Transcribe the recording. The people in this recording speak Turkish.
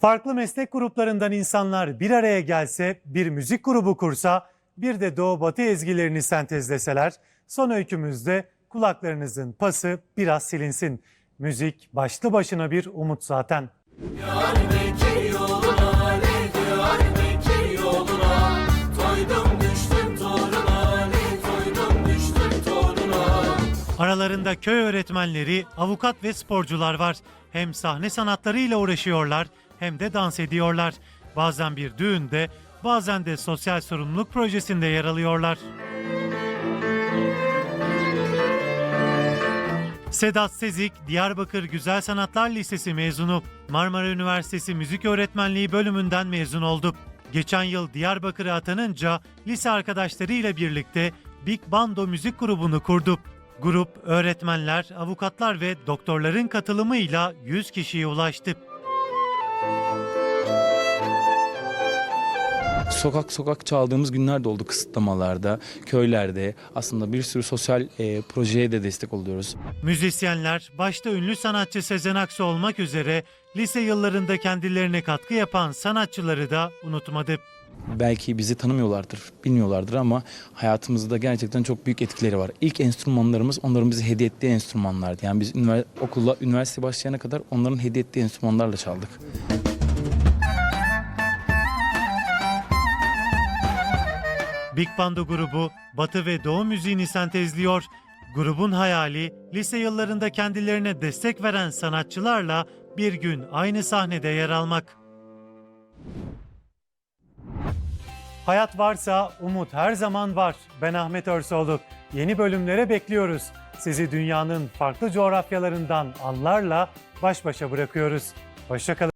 Farklı meslek gruplarından insanlar bir araya gelse, bir müzik grubu kursa, bir de Doğu Batı ezgilerini sentezleseler, son öykümüzde kulaklarınızın pası biraz silinsin. Müzik başlı başına bir umut zaten. Diyarbakır yoluna ne Diyarbakır yoluna Toydum düştüm toruna ne toydum düştüm toruna Aralarında köy öğretmenleri, avukat ve sporcular var. Hem sahne sanatlarıyla uğraşıyorlar hem de dans ediyorlar. Bazen bir düğünde, bazen de sosyal sorumluluk projesinde yer alıyorlar. Sedat Sezik, Diyarbakır Güzel Sanatlar Lisesi mezunu. Marmara Üniversitesi Müzik Öğretmenliği bölümünden mezun oldu. Geçen yıl Diyarbakır'a atanınca lise arkadaşlarıyla birlikte Big Bando müzik grubunu kurdu. Grup öğretmenler, avukatlar ve doktorların katılımıyla 100 kişiye ulaştı. Sokak sokak çaldığımız günler de oldu kısıtlamalarda, köylerde. Aslında bir sürü sosyal e, projeye de destek oluyoruz. Müzisyenler, başta ünlü sanatçı Sezen Aksu olmak üzere lise yıllarında kendilerine katkı yapan sanatçıları da unutmadı. Belki bizi tanımıyorlardır, bilmiyorlardır ama hayatımızda gerçekten çok büyük etkileri var. İlk enstrümanlarımız onların bize hediye ettiği enstrümanlardı. Yani biz ünivers- okula, üniversite başlayana kadar onların hediye ettiği enstrümanlarla çaldık. Big Bando grubu Batı ve Doğu müziğini sentezliyor. Grubun hayali lise yıllarında kendilerine destek veren sanatçılarla bir gün aynı sahnede yer almak. Hayat varsa umut her zaman var. Ben Ahmet Örsoğlu. Yeni bölümlere bekliyoruz. Sizi dünyanın farklı coğrafyalarından anlarla baş başa bırakıyoruz. Hoşçakalın.